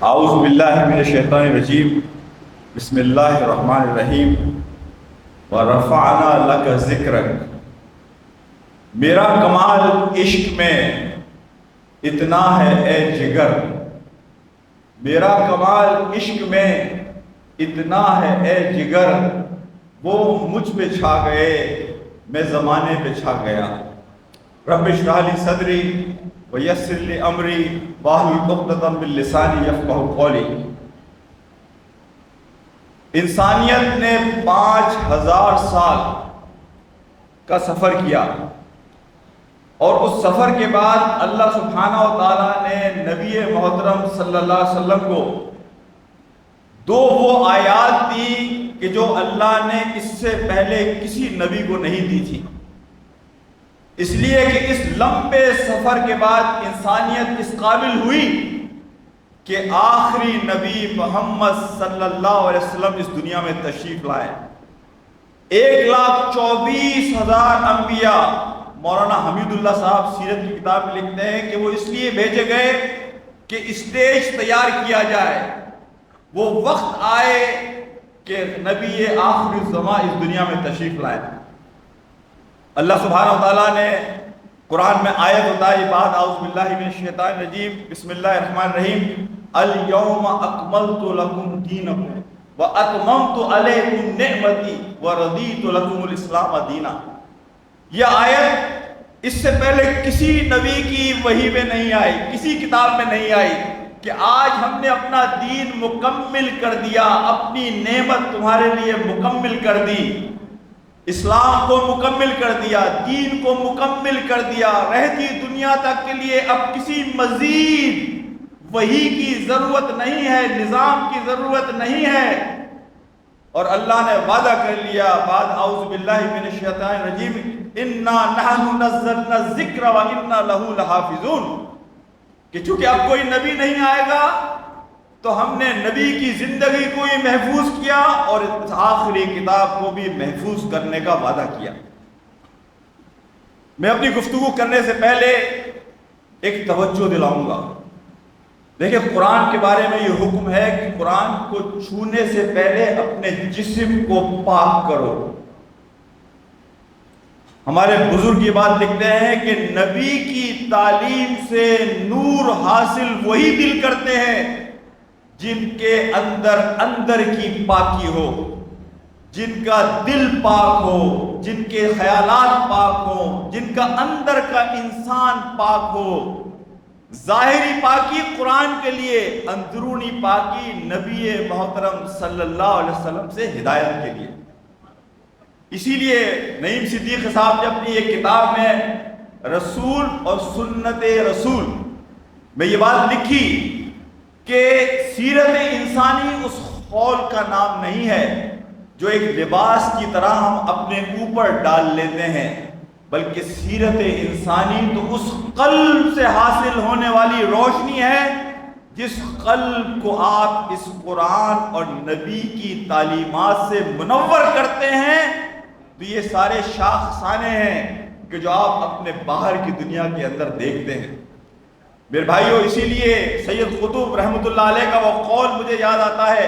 اعوذ باللہ من الشیطان الرجیم، بسم اللہ الرحمن الرحیم، ورفعنا لک ذکرک۔ میرا کمال عشق میں اتنا ہے اے جگر۔ میرا کمال عشق میں اتنا ہے اے جگر۔ وہ مجھ پہ چھا گئے، میں زمانے پہ چھا گیا۔ رب اشرح لی صدری ویسر لی امری واحلل عقدۃ من لسانی یفقهوا قولی انسانیت نے پانچ ہزار سال کا سفر کیا اور اس سفر کے بعد اللہ سبحانہ و تعالیٰ نے نبی محترم صلی اللہ علیہ وسلم کو دو وہ آیات دی کہ جو اللہ نے اس سے پہلے کسی نبی کو نہیں دی تھی۔ اس لیے کہ اس لمبے سفر کے بعد انسانیت اس قابل ہوئی کہ آخری نبی محمد صلی اللہ علیہ وسلم اس دنیا میں تشریف لائے۔ ایک لاکھ چوبیس ہزار انبیاء۔ مولانا حمید اللہ صاحب سیرت کی کتاب میں لکھتے ہیں کہ وہ اس لیے بھیجے گئے کہ اسٹیج تیار کیا جائے۔ وہ وقت آئے کہ نبی آخری زماں اس دنیا میں تشریف لائے۔ اللہ سبحانہ و تعالیٰ نے قرآن میں آیت ہوتا ہے بعد اعوذ باللہ من الشیطان الرجیم، بسم اللہ الرحمن الرحیم، اليوم اکملت لکم دینکم واتممت علیکم نعمتی ورضیت لکم الاسلام دینا۔ یہ آیت اس سے پہلے کسی نبی کی وحی میں نہیں آئی، کسی کتاب میں نہیں آئی کہ آج ہم نے اپنا دین مکمل کر دیا، اپنی نعمت تمہارے لیے مکمل کر دی۔ اسلام کو مکمل کر دیا، دین کو مکمل کر دیا۔ رہتی دنیا تک کے لیے اب کسی مزید وہی کی ضرورت نہیں ہے، نظام کی ضرورت نہیں ہے۔ اور اللہ نے وعدہ کر لیا، بعد اعوذ باللہ من الشیطان الرجیم، انا نحن نزلنا الذکر وانا له لحافظون کہ چونکہ اب کوئی نبی نہیں آئے گا تو ہم نے نبی کی زندگی کو ہی محفوظ کیا اور آخری کتاب کو بھی محفوظ کرنے کا وعدہ کیا۔ میں اپنی گفتگو کرنے سے پہلے ایک توجہ دلاؤں گا۔ دیکھیں، قرآن کے بارے میں یہ حکم ہے کہ قرآن کو چھونے سے پہلے اپنے جسم کو پاک کرو۔ ہمارے بزرگ یہ بات لکھتے ہیں کہ نبی کی تعلیم سے نور حاصل وہی دل کرتے ہیں جن کے اندر اندر کی پاکی ہو، جن کا دل پاک ہو، جن کے خیالات پاک ہو جن کا اندر کا انسان پاک ہو۔ ظاہری پاکی قرآن کے لیے، اندرونی پاکی نبی محترم صلی اللہ علیہ وسلم سے ہدایت کے لیے۔ اسی لیے نعیم صدیق صاحب نے اپنی ایک کتاب میں رسول اور سنت رسول میں یہ بات لکھی۔ کہ سیرت انسانی اس خول کا نام نہیں ہے جو ایک لباس کی طرح ہم اپنے اوپر ڈال لیتے ہیں، بلکہ سیرت انسانی تو اس قلب سے حاصل ہونے والی روشنی ہے جس قلب کو آپ اس قرآن اور نبی کی تعلیمات سے منور کرتے ہیں۔ تو یہ سارے شاخسانے ہیں کہ جو آپ اپنے باہر کی دنیا کے اندر دیکھتے ہیں۔ میرے بھائیوں اسی لیے سید قطب رحمۃ اللہ علیہ کا وہ قول مجھے یاد آتا ہے،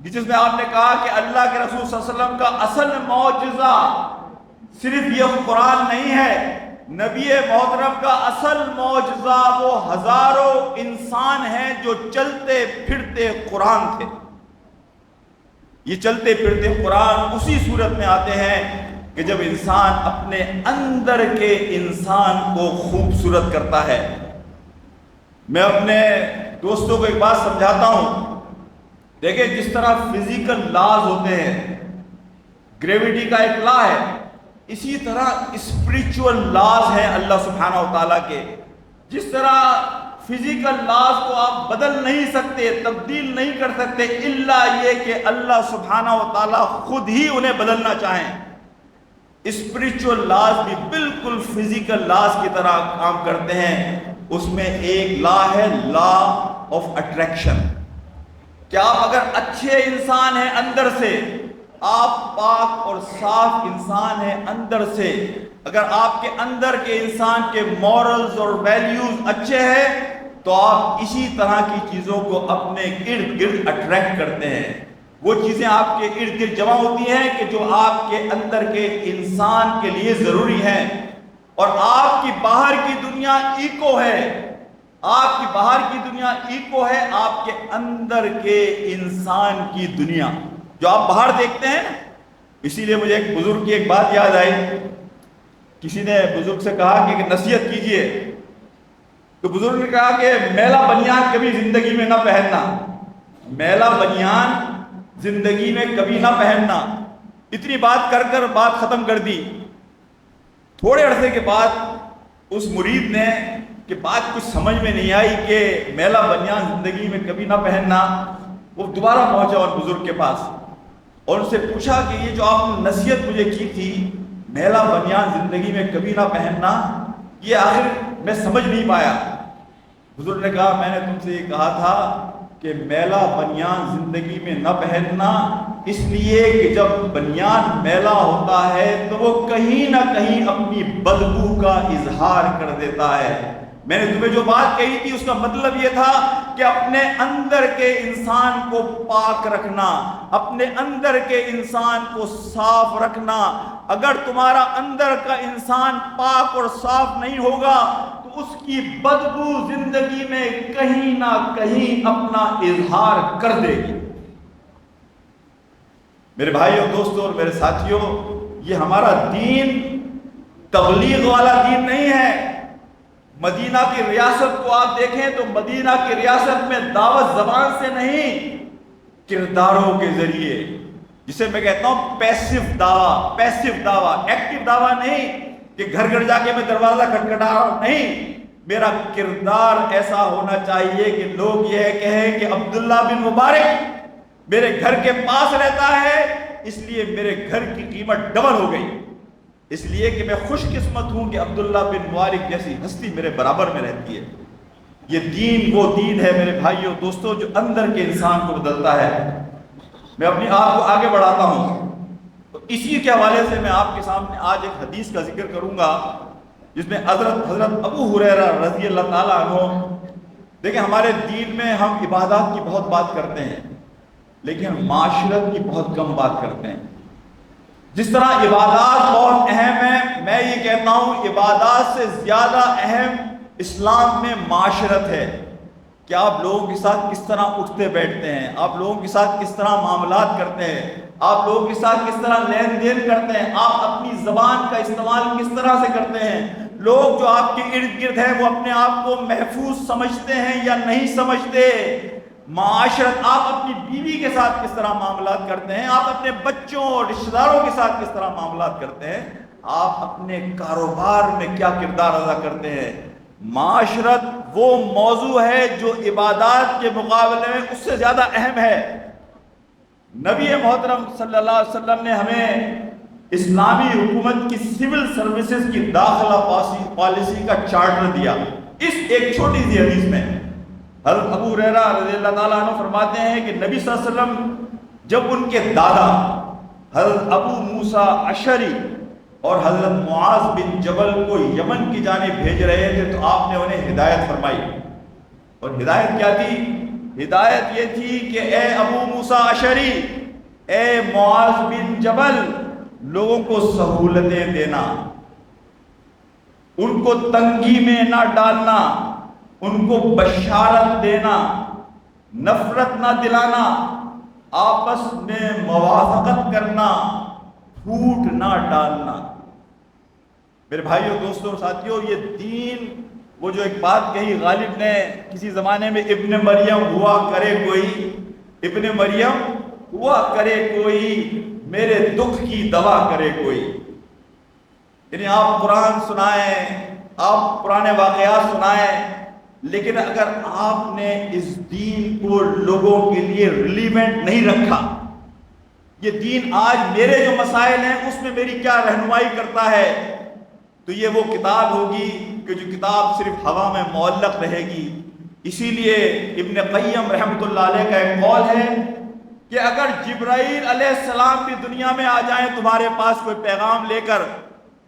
جس میں آپ نے کہا کہ اللہ کے رسول صلی اللہ علیہ وسلم کا اصل معجزہ صرف یہ قرآن نہیں ہے، نبی محترم کا اصل معجزہ وہ ہزاروں انسان ہیں جو چلتے پھرتے قرآن تھے۔ یہ چلتے پھرتے قرآن اسی صورت میں آتے ہیں کہ جب انسان اپنے اندر کے انسان کو خوبصورت کرتا ہے۔ میں اپنے دوستوں کو ایک بات سمجھاتا ہوں۔ دیکھیں جس طرح فزیکل لاز ہوتے ہیں گریویٹی کا ایک لا ہے، اسی طرح اسپریچول لاز ہیں اللہ سبحانہ و تعالیٰ کے۔ جس طرح فزیکل لاز کو آپ بدل نہیں سکتے، تبدیل نہیں کر سکتے اللہ یہ کہ اللہ سبحانہ و تعالیٰ خود ہی انہیں بدلنا چاہیں۔ اسپریچول لاز بھی بالکل فزیکل لاز کی طرح کام کرتے ہیں۔ اس میں ایک لا ہے، لا آف اٹریکشن کیا آپ اگر اچھے انسان ہیں اندر سے، آپ پاک اور صاف انسان ہیں اندر سے، اگر آپ کے اندر کے انسان کے مورلز اور ویلیوز اچھے ہیں، تو آپ اسی طرح کی چیزوں کو اپنے ارد گرد اٹریکٹ کرتے ہیں۔ وہ چیزیں آپ کے ارد گرد جمع ہوتی ہیں کہ جو آپ کے اندر کے انسان کے لیے ضروری ہیں۔ اور آپ کی باہر کی دنیا ایکو ہے۔ آپ کی باہر کی دنیا ایکو ہے، آپ کے اندر کے انسان کی دنیا۔ جو آپ باہر دیکھتے ہیں، اسی لیے مجھے ایک بزرگ کی ایک بات یاد آئی۔ کسی نے بزرگ سے کہا کہ نصیحت کیجیے۔ تو بزرگ نے کہا کہ میلا بنیان کبھی زندگی میں نہ پہننا۔ میلا بنیان زندگی میں کبھی نہ پہننا۔ اتنی بات کر کر بات ختم کر دی۔ تھوڑے عرصے کے بعد اس مرید نے کہ بات کچھ سمجھ میں نہیں آئی کہ میلا بنیان زندگی میں کبھی نہ پہننا، وہ دوبارہ پہنچا اور بزرگ کے پاس۔ اور ان سے پوچھا کہ یہ جو آپ نے نصیحت مجھے کی تھی، میلا بنیان زندگی میں کبھی نہ پہننا، یہ آخر میں سمجھ نہیں پایا۔ بزرگ نے کہا، میں نے تم سے یہ کہا تھا کہ میلا بنیان زندگی میں نہ پہننا اس لیے کہ جب بنیان میلا ہوتا ہے تو وہ کہیں نہ کہیں اپنی بدبو کا اظہار کر دیتا ہے۔ میں نے تمہیں جو بات کہی تھی، اس کا مطلب یہ تھا کہ اپنے اندر کے انسان کو پاک رکھنا، اپنے اندر کے انسان کو صاف رکھنا۔ اگر تمہارا اندر کا انسان پاک اور صاف نہیں ہوگا، تو اس کی بدبو زندگی میں کہیں نہ کہیں اپنا اظہار کر دے گی۔ میرے بھائیوں، دوستوں اور میرے ساتھیوں، یہ ہمارا دین تبلیغ والا دین نہیں ہے۔ مدینہ کی ریاست کو آپ دیکھیں تو مدینہ کی ریاست میں دعوت زبان سے نہیں، کرداروں کے ذریعے۔ جسے میں کہتا ہوں پیسو دعویٰ پیسو دعویٰ ایکٹیو دعویٰ نہیں کہ گھر گھر جا کے میں دروازہ کھٹکھٹا رہا ہوں، نہیں۔ میرا کردار ایسا ہونا چاہیے کہ لوگ یہ کہیں کہ عبداللہ بن مبارک میرے گھر کے پاس رہتا ہے، اس لیے میرے گھر کی قیمت ڈبل ہو گئی۔ اس لیے کہ میں خوش قسمت ہوں کہ عبداللہ بن مبارک جیسی ہستی میرے برابر میں رہتی ہے۔ یہ دین وہ دین ہے میرے بھائیوں، دوستوں، جو اندر کے انسان کو بدلتا ہے۔ میں اپنی آپ کو آگے بڑھاتا ہوں۔ تو اسی کے حوالے سے میں آپ کے سامنے آج ایک حدیث کا ذکر کروں گا، جس میں حضرت حضرت ابو حریرہ رضی اللہ تعالیٰ عنہ۔ دیکھیں، ہمارے دین میں ہم عبادات کی بہت بات کرتے ہیں۔ لیکن معاشرت کی بہت کم بات کرتے ہیں۔ جس طرح عبادات بہت اہم ہے میں یہ کہتا ہوں، عبادات سے زیادہ اہم اسلام میں معاشرت ہے۔ کہ آپ لوگوں کے ساتھ کس طرح اٹھتے بیٹھتے ہیں، آپ لوگوں کے ساتھ کس طرح معاملات کرتے ہیں، آپ لوگوں کے ساتھ کس طرح لین دین کرتے ہیں، آپ اپنی زبان کا استعمال کس طرح سے کرتے ہیں۔ لوگ جو آپ کے ارد گرد ہیں، وہ اپنے آپ کو محفوظ سمجھتے ہیں یا نہیں سمجھتے۔ معاشرت، آپ اپنی بیوی کے ساتھ کس طرح معاملات کرتے ہیں؟ آپ اپنے بچوں اور رشتہ داروں کے ساتھ کس طرح معاملات کرتے ہیں؟ آپ اپنے کاروبار میں کیا کردار ادا کرتے ہیں؟ معاشرت وہ موضوع ہے جو عبادات کے مقابلے میں اس سے زیادہ اہم ہے۔ نبی محترم صلی اللہ علیہ وسلم نے ہمیں اسلامی حکومت کی سول سروسز کی داخلہ پالیسی کا چارٹر دیا۔ اس ایک چھوٹی سی حدیث میں حضرت ابو ریرا رضی اللہ تعالیٰ عنہ فرماتے ہیں کہ نبی صلی اللہ علیہ وسلم جب ان کے دادا حضرت ابو موسیٰ اشری اور حضرت معاذ بن جبل کو یمن کی جانب بھیج رہے تھے تو آپ نے انہیں ہدایت فرمائی۔ اور ہدایت کیا تھی؟ ہدایت یہ تھی کہ اے ابو موسیٰ اشری اے معاذ بن جبل، لوگوں کو سہولتیں دینا، ان کو تنگی میں نہ ڈالنا ان کو بشارت دینا، نفرت نہ دلانا، آپس میں موافقت کرنا، پھوٹ نہ ڈالنا۔ میرے بھائیوں دوستوں ساتھیوں یہ دین، وہ جو ایک بات کہی، غالب نے کسی زمانے میں، ابن مریم ہوا کرے کوئی، ابن مریم ہوا کرے کوئی، میرے دکھ کی دوا کرے کوئی۔ یعنی آپ قرآن سنائیں، آپ پرانے واقعات سنائیں لیکن اگر آپ نے اس دین کو لوگوں کے لیے ریلیونٹ نہیں رکھا، یہ دین آج میرے جو مسائل ہیں، اس میں میری کیا رہنمائی کرتا ہے؟ تو یہ وہ کتاب ہوگی کہ جو کتاب صرف ہوا میں معلق رہے گی۔ اسی لیے ابن قیم رحمۃ اللہ علیہ کا ایک قول ہے کہ اگر جبرائیل علیہ السلام بھی دنیا میں آ جائیں، تمہارے پاس کوئی پیغام لے کر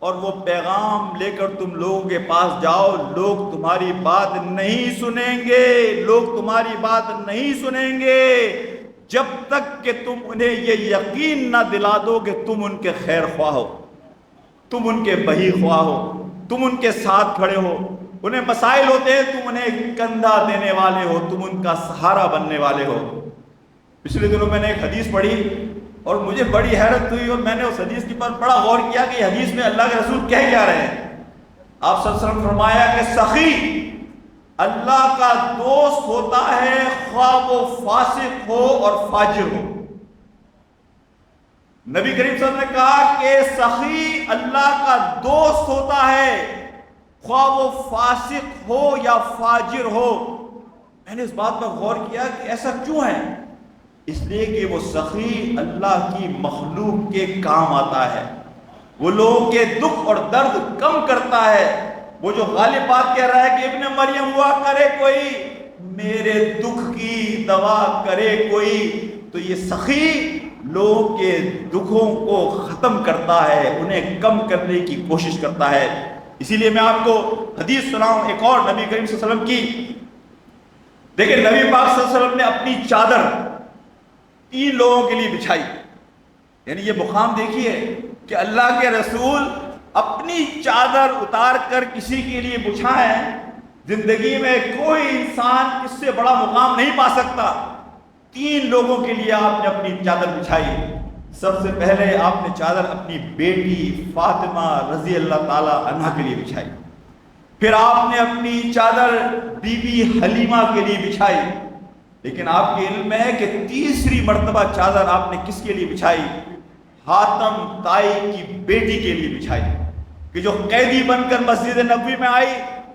اور وہ پیغام لے کر تم لوگوں کے پاس جاؤ، لوگ تمہاری بات نہیں سنیں گے، لوگ تمہاری بات نہیں سنیں گے۔ جب تک کہ تم انہیں یہ یقین نہ دلا دو کہ تم ان کے خیر خواہ ہو، تم ان کے بہی خواہ ہو، تم ان کے ساتھ کھڑے ہو۔ انہیں مسائل ہوتے ہیں، تم انہیں کندھا دینے والے ہو، تم ان کا سہارا بننے والے ہو۔ پچھلے دنوں میں نے ایک حدیث پڑھی اور مجھے بڑی حیرت ہوئی اور میں نے اس حدیث کے پر بڑا غور کیا کہ حدیث میں اللہ کے رسول کہہ کیا رہے ہیں۔ آپ صلی اللہ علیہ وسلم فرمایا کہ سخی، اللہ کا دوست ہوتا ہے خواہ وہ فاسق ہو اور فاجر ہو۔ نبی کریم صلی اللہ علیہ وسلم نے کہا کہ سخی اللہ کا دوست ہوتا ہے خواہ وہ فاسق ہو یا فاجر ہو۔ میں نے اس بات پر غور کیا کہ ایسا کیوں ہے؟ اس لیے کہ وہ سخی اللہ کی مخلوق کے کام آتا ہے۔ وہ لوگوں کے دکھ اور درد کم کرتا ہے۔ وہ جو غالب بات کہہ رہا ہے کہ ابن مریم ہوا کرے کوئی، میرے دکھ کی دوا کرے کوئی۔ تو یہ سخی لوگوں کے دکھوں کو ختم کرتا ہے، انہیں کم کرنے کی کوشش کرتا ہے۔ اسی لیے میں آپ کو حدیث سناؤں، ایک اور نبی کریم صلی اللہ علیہ وسلم کی۔ دیکھیں، نبی پاک صلی اللہ علیہ وسلم نے اپنی چادر تین لوگوں کے لیے بچھائی۔ یعنی یہ مقام دیکھیے کہ اللہ کے رسول اپنی چادر اتار کر کسی کے لیے بچھائیں، زندگی میں کوئی انسان اس سے بڑا مقام نہیں پا سکتا۔ تین لوگوں کے لیے آپ نے اپنی چادر بچھائی۔ سب سے پہلے آپ نے چادر اپنی بیٹی فاطمہ رضی اللہ تعالی عنہ کے لیے بچھائی۔ پھر آپ نے اپنی چادر بی بی حلیمہ کے لیے بچھائی۔ لیکن آپ کے علم ہے کہ تیسری مرتبہ چادر آپ نے کس کے لیے بچھائی؟ حاتم تائی کی بیٹی کے لیے بچھائی۔ کہ جو قیدی بن کر مسجد نبوی میں آئی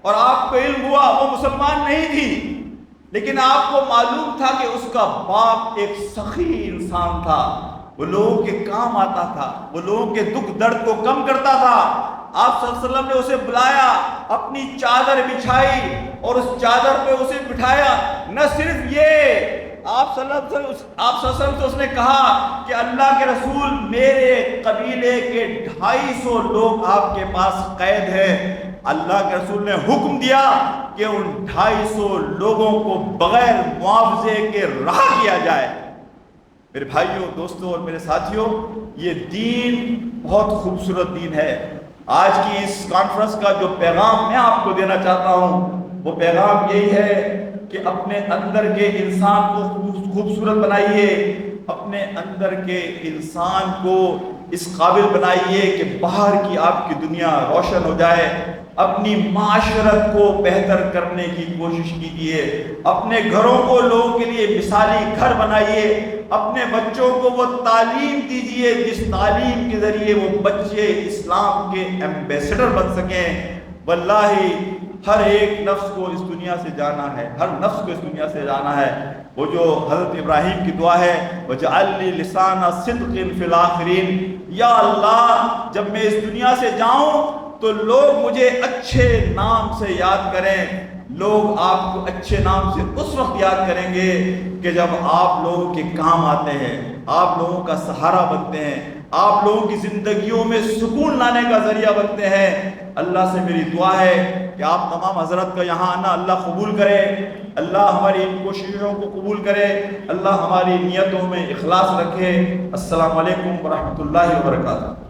اور آپ کو علم ہوا، وہ مسلمان نہیں تھی۔ لیکن آپ کو معلوم تھا کہ اس کا باپ ایک سخی انسان تھا۔ وہ لوگوں کے کام آتا تھا، وہ لوگوں کے دکھ درد کو کم کرتا تھا۔ آپ صلی اللہ علیہ وسلم نے اسے بلایا، اپنی چادر بچھائی اور اس چادر پہ اسے بٹھایا۔ نہ صرف یہ، آپ صلی اللہ علیہ وسلم آپ صلی اللہ علیہ وسلم سے اس نے کہا کہ اللہ کے رسول میرے قبیلے کے ڈھائی سو لوگ آپ کے پاس قید ہیں۔ اللہ کے رسول نے حکم دیا کہ ان ڈھائی سو لوگوں کو بغیر معاوضے کے رہا کیا جائے۔ میرے بھائیوں، دوستوں اور میرے ساتھیوں، یہ دین بہت خوبصورت دین ہے۔ آج کی اس کانفرنس کا جو پیغام میں آپ کو دینا چاہتا ہوں، وہ پیغام یہی ہے کہ اپنے اندر کے انسان کو خوبصورت بنائیے، اپنے اندر کے انسان کو اس قابل بنائیے کہ باہر کی آپ کی دنیا روشن ہو جائے۔ اپنی معاشرت کو بہتر کرنے کی کوشش کیجیے۔ اپنے گھروں کو لوگوں کے لیے مثالی گھر بنائیے، اپنے بچوں کو وہ تعلیم دیجیے جس تعلیم کے ذریعے وہ بچے اسلام کے ایمبیسڈر بن سکیں۔ واللہ، ہر ایک نفس کو اس دنیا سے جانا ہے، ہر نفس کو اس دنیا سے جانا ہے۔ وہ جو حضرت ابراہیم کی دعا ہے وہ جعلی لسان صدق فی الاخرین یا اللہ، جب میں اس دنیا سے جاؤں تو لوگ مجھے اچھے نام سے یاد کریں۔ لوگ آپ کو اچھے نام سے اس وقت یاد کریں گے کہ جب آپ لوگوں کے کام آتے ہیں، آپ لوگوں کا سہارا بنتے ہیں، آپ لوگوں کی زندگیوں میں سکون لانے کا ذریعہ بنتے ہیں۔ اللہ سے میری دعا ہے کہ آپ تمام حضرت کا یہاں آنا اللہ قبول کرے۔ اللہ ہماری ان کوششوں کو قبول کرے۔ اللہ ہماری نیتوں میں اخلاص رکھے۔ السلام علیکم ورحمۃ اللہ وبرکاتہ۔